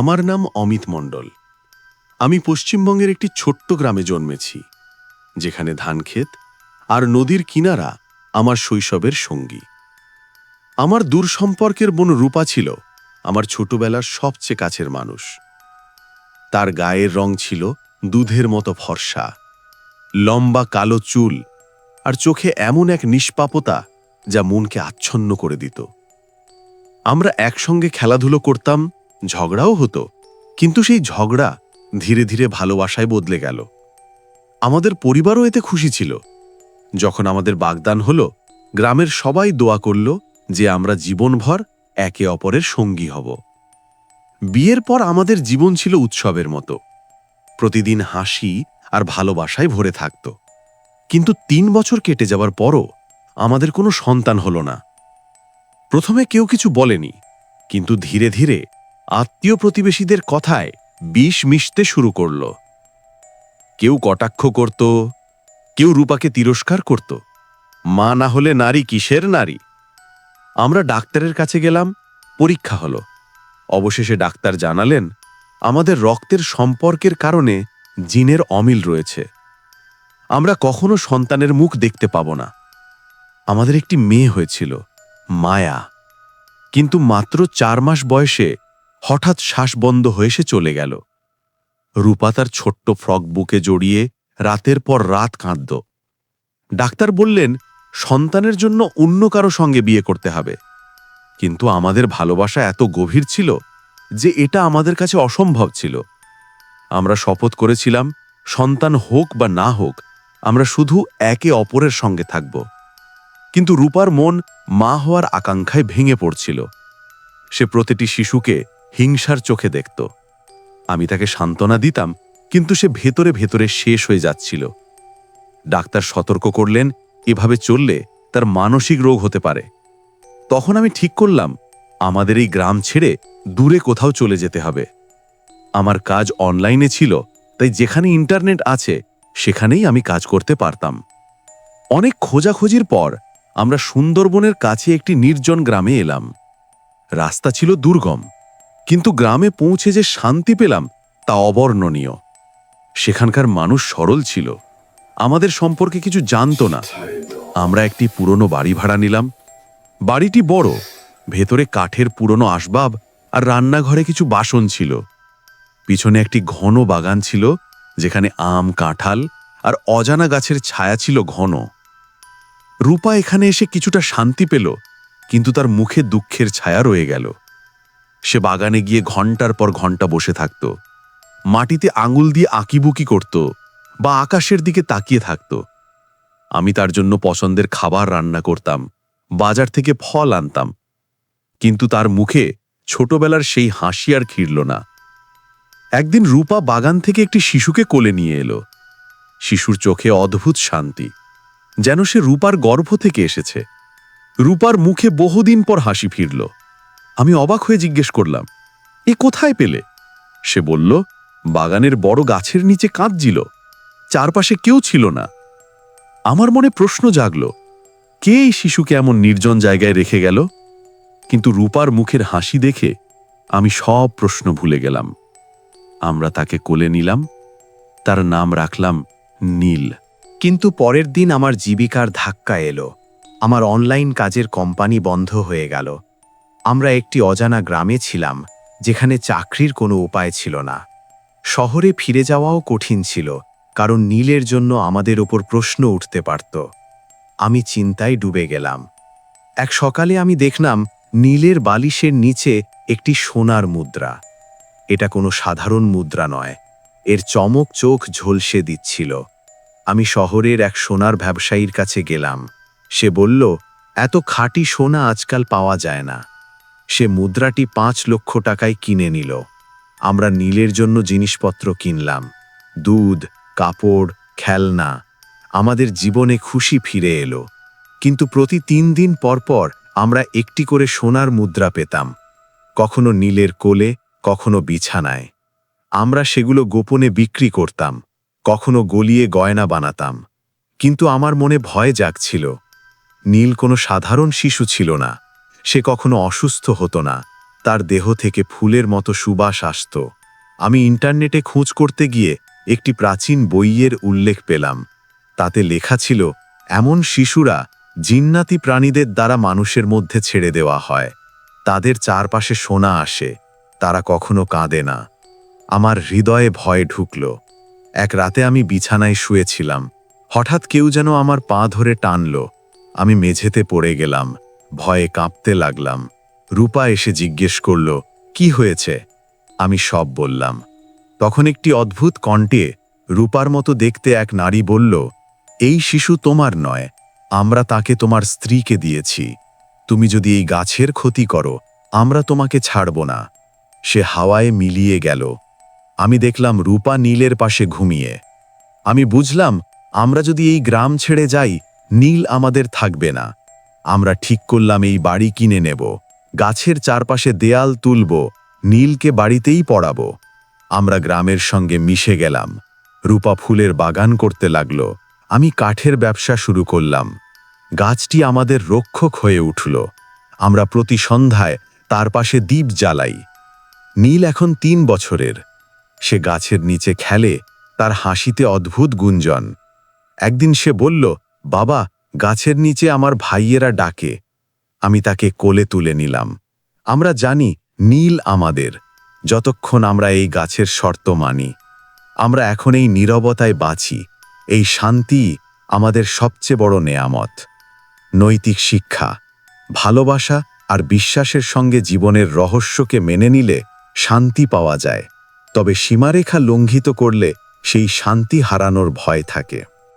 আমার নাম অমিত মণ্ডল। আমি পশ্চিমবঙ্গের একটি ছোট্ট গ্রামে জন্মেছি, যেখানে ধানক্ষেত আর নদীর কিনারা আমার শৈশবের সঙ্গী। আমার দূর সম্পর্কের বোন রূপা ছিল আমার ছোটবেলার সবচেয়ে কাছের মানুষ। তার গায়ের রং ছিল দুধের মতো ফর্সা, লম্বা কালো চুল আর চোখে এমন এক নিষ্পাপতা যা মনকে আচ্ছন্ন করে দিত। আমরা একসঙ্গে খেলাধুলো করতাম ঝগড়াও হতো, কিন্তু সেই ঝগড়া ধীরে ধীরে ভালোবাসায় বদলে গেল। আমাদের পরিবারও এতে খুশি ছিল। যখন আমাদের বাগদান হল, গ্রামের সবাই দোয়া করল যে আমরা জীবনভর একে অপরের সঙ্গী হব। বিয়ের পর আমাদের জীবন ছিল উৎসবের মতো। প্রতিদিন হাসি আর ভালোবাসায় ভরে থাকত। কিন্তু তিন বছর কেটে যাবার পরও আমাদের কোনো সন্তান হল না। প্রথমে কেউ কিছু বলেনি, কিন্তু ধীরে ধীরে আত্মীয় প্রতিবেশীদের কথায় বিষ মিশতে শুরু করল। কেউ কটাক্ষ করত, কেউ রূপাকে তিরস্কার করত। মা না হলে নারী কিসের নারী? আমরা ডাক্তারের কাছে গেলাম, পরীক্ষা হলো। অবশেষে ডাক্তার জানালেন, আমাদের রক্তের সম্পর্কের কারণে জিনের অমিল রয়েছে। আমরা কখনো সন্তানের মুখ দেখতে পাব না। আমাদের একটি মেয়ে হয়েছিল, মায়া। কিন্তু মাত্র চার মাস বয়সে হঠাৎ শ্বাস বন্ধ হয়ে সে চলে গেল। রূপা তার ছোট্ট ফ্রক বুকে জড়িয়ে রাতের পর রাত কাঁদত। ডাক্তার বললেন, সন্তানের জন্য অন্য কারও সঙ্গে বিয়ে করতে হবে। কিন্তু আমাদের ভালোবাসা এত গভীর ছিল যে এটা আমাদের কাছে অসম্ভব ছিল। আমরা শপথ করেছিলাম, সন্তান হোক বা না হোক, আমরা শুধু একে অপরের সঙ্গে থাকব। কিন্তু রূপার মন মা হওয়ার আকাঙ্ক্ষায় ভেঙে পড়ছিল। সে প্রতিটি শিশুকে হিংসার চোখে দেখত। আমি তাকে সান্ত্বনা দিতাম, কিন্তু সে ভেতরে ভেতরে শেষ হয়ে যাচ্ছিল। ডাক্তার সতর্ক করলেন, এভাবে চললে তার মানসিক রোগ হতে পারে। তখন আমি ঠিক করলাম, আমাদের এই গ্রাম ছেড়ে দূরে কোথাও চলে যেতে হবে। আমার কাজ অনলাইনে ছিল, তাই যেখানে ইন্টারনেট আছে, সেখানেই আমি কাজ করতে পারতাম। অনেক খোঁজাখোঁজির পর আমরা সুন্দরবনের কাছে একটি নির্জন গ্রামে এলাম। রাস্তা ছিল দুর্গম। কিন্তু গ্রামে পৌঁছে যে শান্তি পেলাম তা অবর্ণনীয়। সেখানকার মানুষ সরল ছিল। আমাদের সম্পর্কে কিছু জানতো না। আমরা একটি পুরনো বাড়ি ভাড়া নিলাম। বাড়িটি বড়, ভেতরে কাঠের পুরনো আসবাব আর রান্নাঘরে কিছু বাসন ছিল। পিছনে একটি ঘন বাগান ছিল, যেখানে আম, কাঁঠাল আর অজানা গাছের ছায়া ছিল ঘন। রূপা এখানে এসে কিছুটা শান্তি পেল, কিন্তু তার মুখে দুঃখের ছায়া রয়ে গেল। সে বাগানে গিয়ে ঘণ্টার পর ঘণ্টা বসে থাকত। মাটিতে আঙুল দিয়ে আঁকিবুকি করত বা আকাশের দিকে তাকিয়ে থাকত। আমি তার জন্য পছন্দের খাবার রান্না করতাম, বাজার থেকে ফল আনতাম। কিন্তু তার মুখে ছোটবেলার সেই হাসি আর খিরল না। একদিন রূপা বাগান থেকে একটি শিশুকে কোলে নিয়ে এলো। শিশুর চোখে অদ্ভুত শান্তি, যেন সে রূপার গর্ভ থেকে এসেছে। রূপার মুখে বহুদিন পর হাসি ফিরল। আমি অবাক হয়ে জিজ্ঞেস করলাম, এ কোথায় পেলে? সে বলল, বাগানের বড় গাছের নিচে কাঁদছিল, চারপাশে কেউ ছিল না। আমার মনে প্রশ্ন জাগল, কে এই শিশুকে এমন নির্জন জায়গায় রেখে গেল? কিন্তু রূপার মুখের হাসি দেখে আমি সব প্রশ্ন ভুলে গেলাম। আমরা তাকে কোলে নিলাম, তার নাম রাখলাম নীল। কিন্তু পরের দিন আমার জীবিকার ধাক্কা এলো, আমার অনলাইন কাজের কোম্পানি বন্ধ হয়ে গেল। আমরা একটি অজানা গ্রামে ছিলাম, যেখানে চাকরির কোনো উপায় ছিল না। শহরে ফিরে যাওয়াও কঠিন ছিল, কারণ নীলের জন্য আমাদের ওপর প্রশ্ন উঠতে পারত। আমি চিন্তায় ডুবে গেলাম। এক সকালে আমি দেখলাম, নীলের বালিশের নিচে একটি সোনার মুদ্রা। এটা কোনো সাধারণ মুদ্রা নয়। এর চমক চোখ ঝলসে দিচ্ছিল। আমি শহরের এক সোনার ব্যবসায়ীর কাছে গেলাম। সে বলল, এত খাঁটি সোনা আজকাল পাওয়া যায় না। সে মুদ্রাটি পাঁচ লক্ষ টাকায় কিনে নিল। আমরা নীলের জন্য জিনিসপত্র কিনলাম, দুধ, কাপড়, খেলনা। আমাদের জীবনে খুশি ফিরে এলো। কিন্তু প্রতি তিন দিন পর পর আমরা একটি করে সোনার মুদ্রা পেতাম, কখনো নীলের কোলে, কখনো বিছানায়। আমরা সেগুলো গোপনে বিক্রি করতাম, কখনো গলিয়ে গয়না বানাতাম। কিন্তু আমার মনে ভয় জাগছিল। নীল কোনো সাধারণ শিশু ছিল না। সে কখনো অসুস্থ হতো না। তার দেহ থেকে ফুলের মতো সুবাস আসত। আমি ইন্টারনেটে খোঁজ করতে গিয়ে একটি প্রাচীন বইয়ের উল্লেখ পেলাম। তাতে লেখা ছিল, এমন শিশুরা জিন্নাতি প্রাণীদের দ্বারা মানুষের মধ্যে ছেড়ে দেওয়া হয়। তাদের চারপাশে সোনা আসে। তারা কখনো কাঁদে না। আমার হৃদয়ে ভয় ঢুকল। এক রাতে আমি বিছানায় শুয়েছিলাম। হঠাৎ কেউ যেন আমার পা ধরে টানল। আমি মেঝেতে পড়ে গেলাম। ভয়ে কাঁপতে লাগলাম। রূপা এসে জিজ্ঞেস করল, কি হয়েছে? আমি সব বললাম। তখন একটি অদ্ভুত কণ্ঠে রূপার মতো দেখতে এক নারী বলল, এই শিশু তোমার নয়, আমরা তাকে তোমার স্ত্রীকে দিয়েছি। তুমি যদি এই গাছের ক্ষতি করো, আমরা তোমাকে ছাড়ব না। সে হাওয়ায় মিলিয়ে গেল। আমি দেখলাম রূপা নীলের পাশে ঘুমিয়ে। আমি বুঝলাম, আমরা যদি এই গ্রাম ছেড়ে যাই, নীল আমাদের থাকবে না। আমরা ঠিক করলাম এই বাড়ি কিনে নেব। গাছের চারপাশে দেয়াল তুলব, নীলকে বাড়িতেই পড়াব। আমরা গ্রামের সঙ্গে মিশে গেলাম। রূপা ফুলের বাগান করতে লাগল। আমি কাঠের ব্যবসা শুরু করলাম। গাছটি আমাদের রক্ষক হয়ে উঠল। আমরা প্রতি সন্ধ্যায় তার পাশে দ্বীপ জ্বালাই। নীল এখন তিন বছরের। সে গাছের নিচে খেলে, তার হাসিতে অদ্ভুত গুঞ্জন। একদিন সে বলল, বাবা গাছের নিচে আমার ভাইয়েরা ডাকে। আমি তাকে কোলে তুলে নিলাম। আমরা জানি, নীল আমাদের। যতক্ষণ আমরা এই গাছের শর্ত মানি। আমরা এখন এই নীরবতায় বাঁচি। এই শান্তি আমাদের সবচেয়ে বড় নেয়ামত। নৈতিক শিক্ষা, ভালোবাসা আর বিশ্বাসের সঙ্গে জীবনের রহস্যকে মেনে নিলে শান্তি পাওয়া যায়। তবে সীমারেখা লঙ্ঘিত করলে সেই শান্তি হারানোর ভয় থাকে।